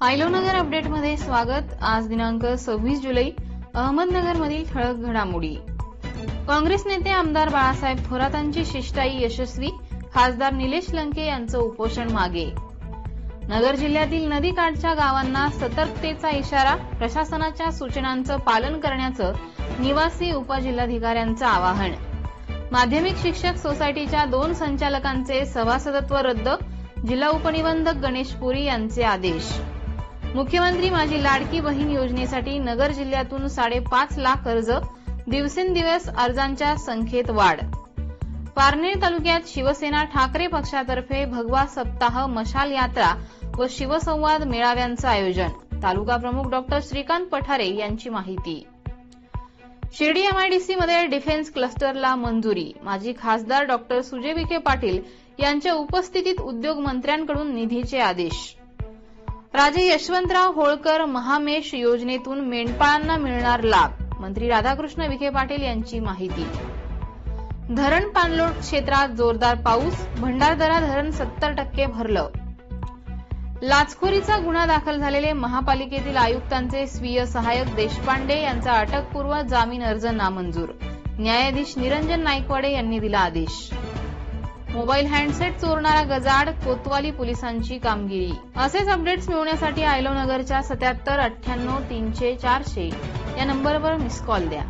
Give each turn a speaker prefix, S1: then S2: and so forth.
S1: आयलोनगर अपडेटमध्ये स्वागत. आज दिनांक सव्वीस जुलै अहमदनगरमधील ठळक घडामोडी. काँग्रेस नेते आमदार बाळासाहेब थोरातांची शिष्टाई यशस्वी. खासदार निलेश लंके यांचं उपोषण मागे. नगर जिल्ह्यातील नदीकाठच्या गावांना सतर्कतेचा इशारा प्रशासनाच्या सूचनांचं पालन करण्याचं निवासी उपजिल्हाधिकाऱ्यांचं आवाहन. माध्यमिक शिक्षक सोसायटीच्या दोन संचालकांचे सभासदत्व रद्द. जिल्हा उपनिबंधक गणेश पुरी यांचे आदेश. मुख्यमंत्री माझी लाडकी बहीण योजनेसाठी नगर जिल्ह्यातून साडेपाच लाख अर्ज दिवसेंदिवस अर्जांच्या संख्येत वाढ. पारनेर तालुक्यात शिवसेना ठाकरे पक्षातर्फे भगवा सप्ताह मशाल यात्रा व शिवसंवाद मेळाव्यांचं आयोजन. तालुका प्रमुख डॉक्टर श्रीकांत पठारे यांची माहिती. शिर्डी एमआयडीसी मध्ये डिफेन्स क्लस्टरला मंजुरी. माजी खासदार डॉक्टर सुजय विखे पाटील यांच्या उपस्थितीत उद्योग मंत्र्यांकडून निधीचे आदेश. राजे यशवंतराव होळकर महामेश योजनेतून मेंढपाळांना मिळणार लाभ. मंत्री राधाकृष्ण विखे पाटील यांची माहिती. धरण पाणलोट क्षेत्रात जोरदार पाऊस भंडारदरा धरण सत्तर टक्के भरलं. लाचखोरीचा गुन्हा दाखल झालेले महापालिकेतील आयुक्तांचे स्वीय सहाय्यक देशपांडे यांचा अटकपूर्व जामीन अर्ज नामंजूर. न्यायाधीश निरंजन नाईकवाडे यांनी दिला आदेश. मोबाईल हँडसेट चोरणारा गजाड कोतवाली पोलिसांची कामगिरी. असेच अपडेट्स मिळवण्यासाठी आयलोनगरच्या सत्याहत्तर अठ्ठ्याण्णव तीनशे चारशे. या नंबरवर मिस कॉल द्या.